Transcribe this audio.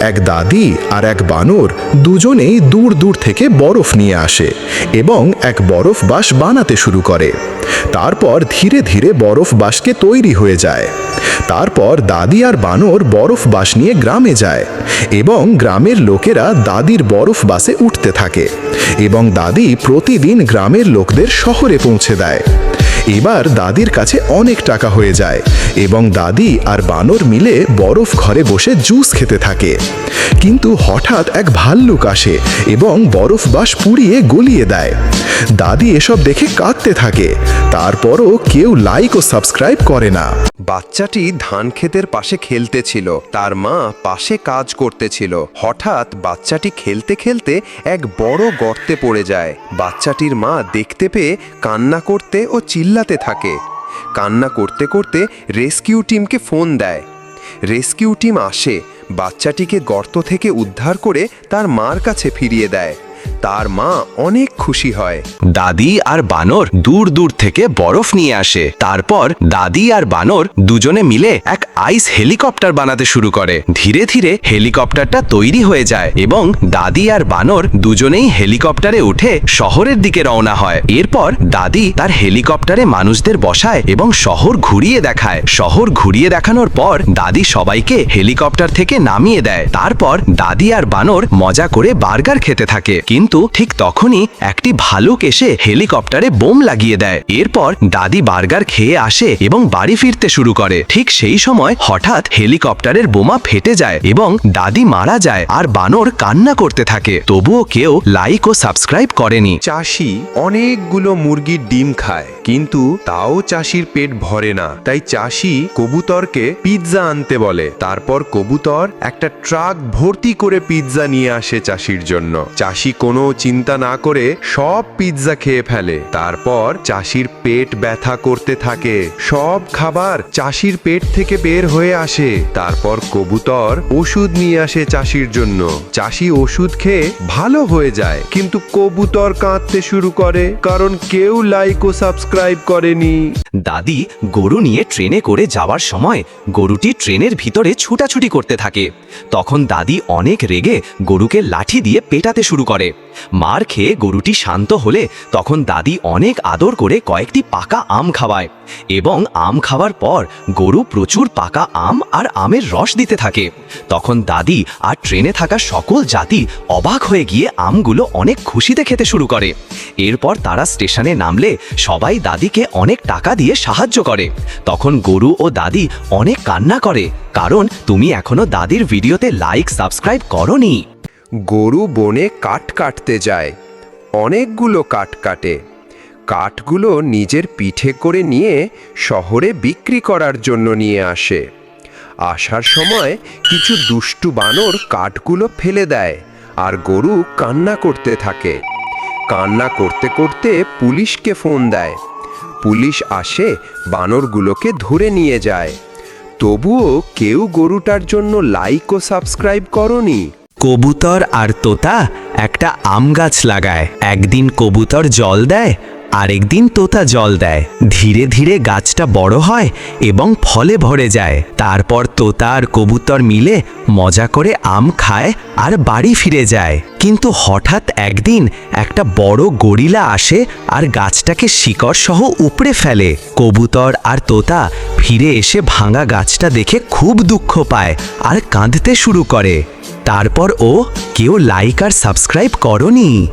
এক দাদি আর এক বানর দুজনেই দূর দূর থেকে বরফ নিয়ে আসে এবং এক বরফ বাস বানাতে শুরু করে। তারপর ধীরে ধীরে বরফ বাসকে তৈরি হয়ে যায়। তারপর দাদি আর বানর বরফ বাস নিয়ে গ্রামে যায় এবং গ্রামের লোকেরা দাদির বরফ বাসে উঠতে থাকে এবং দাদি প্রতিদিন গ্রামের লোকদের শহরে পৌঁছে দেয়। এবার দাদির কাছে অনেক টাকা হয়ে যায় এবং দাদি আর বানর মিলে বরফ ঘরে বসে জুস খেতে থাকে। কিন্তু হঠাৎ এক ভাল্লুক আসে এবং বরফ বাস পুড়িয়ে গলিয়ে দেয়। দাদি এসব দেখে কাঁদতে থাকে। তারপরও কেউ লাইক ও সাবস্ক্রাইব করে না। বাচ্চাটি ধান ক্ষেতের পাশে খেলতেছিল তার মা পাশে কাজ করতেছিল হঠাৎ বাচ্চাটি খেলতে খেলতে এক বড় গর্তে পড়ে যায়। বাচ্চাটির মা দেখতে পেয়ে কান্না করতে ও চিল্লাতে থাকে। কান্না করতে করতে রেস্কিউ টিমকে ফোন দেয়। রেস্কিউ টিম আসে। বাচ্চাটিকে গর্ত থেকে উদ্ধার করে তার মার কাছে ফিরিয়ে দেয়। তার মা অনেক খুশি হয়। দাদি আর বানর দূর দূর থেকে বরফ নিয়ে আসে। তারপর দাদি আর বানর দুজনে মিলে এক আইস হেলিকপ্টার বানাতে শুরু করে। ধীরে ধীরে হেলিকপ্টারটা তৈরি হয়ে যায় এবং দাদি আর বানর দুজনেই হেলিকপ্টারে উঠে শহরের দিকে রওনা হয়। এরপর দাদি তার হেলিকপ্টারে মানুষদের বসায় এবং শহর ঘুরিয়ে দেখায়। শহর ঘুরিয়ে দেখানোর পর দাদি সবাইকে হেলিকপ্টার থেকে নামিয়ে দেয়। তারপর দাদি আর বানর মজা করে বার্গার খেতে থাকে। কিন্তু ঠিক তখনই একটি ভালুক এসে হেলিকপ্টারে বোম লাগিয়ে দেয়। এরপর দাদি বার্গার খেয়ে আসে এবং বাড়ি ফিরতে শুরু করে। ঠিক সেই সময় হঠাৎ হেলিকপ্টারের বোমা ফেটে যায় এবং দাদি মারা যায় আর বানর কান্না করতে থাকে। তবুও কেউ লাইক ও সাবস্ক্রাইব করেনি। চাষি অনেকগুলো মুরগির ডিম খায়, কিন্তু তাও চাষির পেট ভরে না। তাই চাষি কবুতরকে পিৎজা আনতে বলে। তারপর কবুতর একটা ট্রাক ভর্তি করে পিৎজা নিয়ে আসে চাষির জন্য। চাষি কোনো চিন্তা না করে সব পিৎজা খেয়ে ফেলে। তারপর চাষির পেট ব্যথা করতে থাকে। সব খাবার চাষির পেট থেকে বের হয়ে আসে। তারপর কবুতর ওষুধ নিয়ে আসে চাষির জন্য। চাষি ওষুধ খেয়ে ভালো হয়ে যায়। কিন্তু কবুতর কাঁদতে শুরু করে, কারণ কেউ লাইক ও সাবস্ক্রাইব করেনি। দাদি, গরু নিয়ে ট্রেনে করে যাওয়ার সময় গরুটি ট্রেনের ভিতরে ছুটাছুটি করতে থাকে। তখন দাদি অনেক রেগে গরুকে লাঠি দিয়ে পেটাতে শুরু করে। মার খেয়ে গরুটি শান্ত হলে তখন দাদি অনেক আদর করে কয়েকটি পাকা আম খাওয়ায় এবং আম খাওয়ার পর গরু প্রচুর পাকা আম আর আমের রস দিতে থাকে। তখন দাদি আর ট্রেনে থাকা সকল জাতি অবাক হয়ে গিয়ে আমগুলো অনেক খুশিতে খেতে শুরু করে। এরপর তারা স্টেশনে নামলে সবাই দাদিকে অনেক টাকা দিয়ে সাহায্য করে। তখন গরু ও দাদি অনেক কান্না করে, কারণ তুমি এখনও দাদির ভিডিওতে লাইক সাবস্ক্রাইব করনি। গরু বনে কাঠ কাটতে যায়। অনেকগুলো কাঠ কাটে। কাঠগুলো নিজের পিঠে করে নিয়ে শহরে বিক্রি করার জন্য নিয়ে আসে। আসার সময় কিছু দুষ্টু বানর কাঠগুলো ফেলে দেয় আর গরু কান্না করতে থাকে। কান্না করতে করতে পুলিশকে ফোন দেয়। পুলিশ আসে বানরগুলোকে ধরে নিয়ে যায়। তবুও কেউ গরুটার জন্য লাইক ও সাবস্ক্রাইব করনি। কবুতর আর তোতা একটা আম গাছ লাগায়। একদিন কবুতর জল দেয়, আরেকদিন তোতা জল দেয়। ধীরে ধীরে গাছটা বড় হয় এবং ফলে ভরে যায়। তারপর তোতা আর কবুতর মিলে মজা করে আম খায় আর বাড়ি ফিরে যায়। কিন্তু হঠাৎ একদিন একটা বড় গরিলা আসে আর গাছটাকে শিকড় সহ উপড়ে ফেলে। কবুতর আর তোতা ফিরে এসে ভাঙা গাছটা দেখে খুব দুঃখ পায় আর কাঁদতে শুরু করে। তারপর ও কেউ লাইক আর সাবস্ক্রাইব করনি।